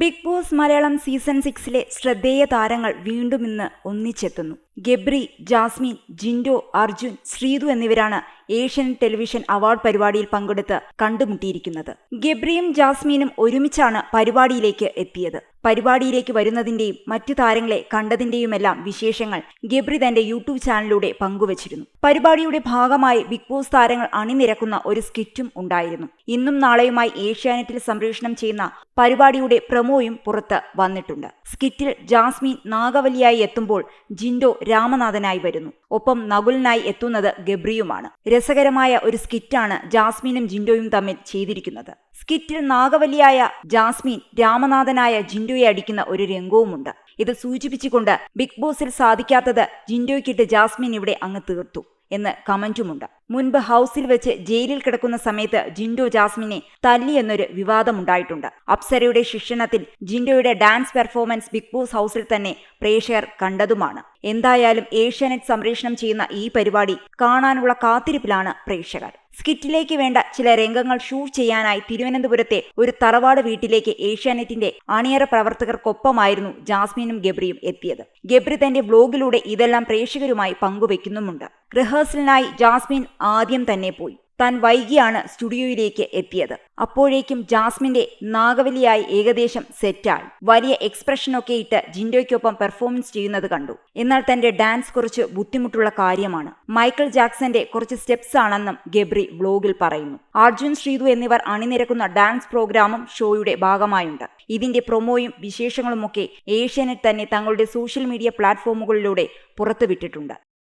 Big Boss Malayalam season സിക്സിലെ ശ്രദ്ധേയ താരങ്ങൾ വീണ്ടും ഇന്ന് ഒന്നിച്ചെത്തുന്നു. ഗബ്രി ജാസ്മിൻ ജിൻഡോ അർജുൻ ശ്രീതു എന്നിവരാണ് ഏഷ്യൻ ടെലിവിഷൻ അവാർഡ് പരിപാടിയിൽ പങ്കെടുത്ത് കണ്ടുമുട്ടിയിരിക്കുന്നത്. ഗബ്രിയും ജാസ്മിനും ഒരുമിച്ചാണ് പരിപാടിയിലേക്ക് എത്തിയത്. പരിപാടിയിലേക്ക് വരുന്നതിന്റെയും മറ്റു താരങ്ങളെ കണ്ടതിന്റെയുമെല്ലാം വിശേഷങ്ങൾ ഗബ്രി തന്റെ യൂട്യൂബ് ചാനലിലൂടെ പങ്കുവച്ചിരുന്നു. പരിപാടിയുടെ ഭാഗമായി ബിഗ് ബോസ് താരങ്ങൾ അണിനിരക്കുന്ന ഒരു സ്കിറ്റും ഉണ്ടായിരുന്നു. ഇന്നും നാളെയുമായി ഏഷ്യാനെറ്റിൽ സംപ്രേഷണം ചെയ്യുന്ന പരിപാടിയുടെ പ്രമോയും പുറത്ത് വന്നിട്ടുണ്ട്. സ്കിറ്റിൽ ജാസ്മിൻ നാഗവലിയായി എത്തുമ്പോൾ ജിൻഡോ രാമനാഥനായി വരുന്നു. ഒപ്പം നകുലിനായി എത്തുന്നത് ഗബ്രിയുമാണ്. രസകരമായ ഒരു സ്കിറ്റാണ് ജാസ്മിനും ജിൻഡോയും തമ്മിൽ ചെയ്തിരിക്കുന്നത്. സ്കിറ്റിൽ നാഗവല്ലിയായ ജാസ്മിൻ രാമനാഥനായ ജിൻഡോയെ അടിക്കുന്ന ഒരു രംഗവുമുണ്ട്. ഇത് സൂചിപ്പിച്ചുകൊണ്ട് ബിഗ് ബോസിൽ സാധിക്കാത്തത് ജിൻഡോയ്ക്കിട്ട് ജാസ്മിൻ ഇവിടെ അങ്ങ് തീർത്തു. എന്ന് കമന്റുമുണ്ട്. മുൻപ് ഹൗസിൽ വെച്ച് ജയിലിൽ കിടക്കുന്ന സമയത്ത് ജിൻഡോ ജാസ്മിനെ തല്ലി എന്നൊരു വിവാദമുണ്ടായിട്ടുണ്ട്. അപ്സരയുടെ ശിക്ഷണത്തിൽ ജിൻഡോയുടെ ഡാൻസ് പെർഫോമൻസ് ബിഗ് ബോസ് ഹൗസിൽ തന്നെ പ്രേക്ഷകർ കണ്ടതുമാണ്. എന്തായാലും ഏഷ്യാനെറ്റ് സംപ്രേഷണം ചെയ്യുന്ന ഈ പരിപാടി കാണാനുള്ള കാത്തിരിപ്പിലാണ് പ്രേക്ഷകർ. സ്കിറ്റിലേക്ക് വേണ്ട ചില രംഗങ്ങൾ ഷൂട്ട് ചെയ്യാനായി തിരുവനന്തപുരത്തെ ഒരു തറവാട് വീട്ടിലേക്ക് ഏഷ്യാനെറ്റിന്റെ അണിയറ പ്രവർത്തകർക്കൊപ്പമായിരുന്നു ജാസ്മിനും ഗബ്രിയും എത്തിയത്. ഗബ്രി തന്റെ വ്ലോഗിലൂടെ ഇതെല്ലാം പ്രേക്ഷകരുമായി പങ്കുവെക്കുന്നുമുണ്ട്. റിഹേഴ്സലിനായി ജാസ്മിൻ ആദ്യം തന്നെ പോയി. താൻ വൈകിയാണ് സ്റ്റുഡിയോയിലേക്ക് എത്തിയത്. അപ്പോഴേക്കും ജാസ്മിന്റെ നാഗവലിയായി ഏകദേശം സെറ്റായി. വലിയ എക്സ്പ്രഷനൊക്കെ ഇട്ട് ജിൻഡോയ്ക്കൊപ്പം പെർഫോമൻസ് ചെയ്യുന്നത് കണ്ടു. എന്നാൽ തന്റെ ഡാൻസ് കുറച്ച് ബുദ്ധിമുട്ടുള്ള കാര്യമാണ്. മൈക്കിൾ ജാക്സന്റെ കുറച്ച് സ്റ്റെപ്സ് ആണെന്നും ഗബ്രി വ്ലോഗിൽ പറയുന്നു. അർജുൻ ശ്രീതു എന്നിവർ അണിനിരക്കുന്ന ഡാൻസ് പ്രോഗ്രാമും ഷോയുടെ ഭാഗമായുണ്ട്. ഇതിന്റെ പ്രൊമോയും വിശേഷങ്ങളുമൊക്കെ ഏഷ്യാനെറ്റ് തന്നെ തങ്ങളുടെ സോഷ്യൽ മീഡിയ പ്ലാറ്റ്ഫോമുകളിലൂടെ പുറത്തുവിട്ടിട്ടുണ്ട്.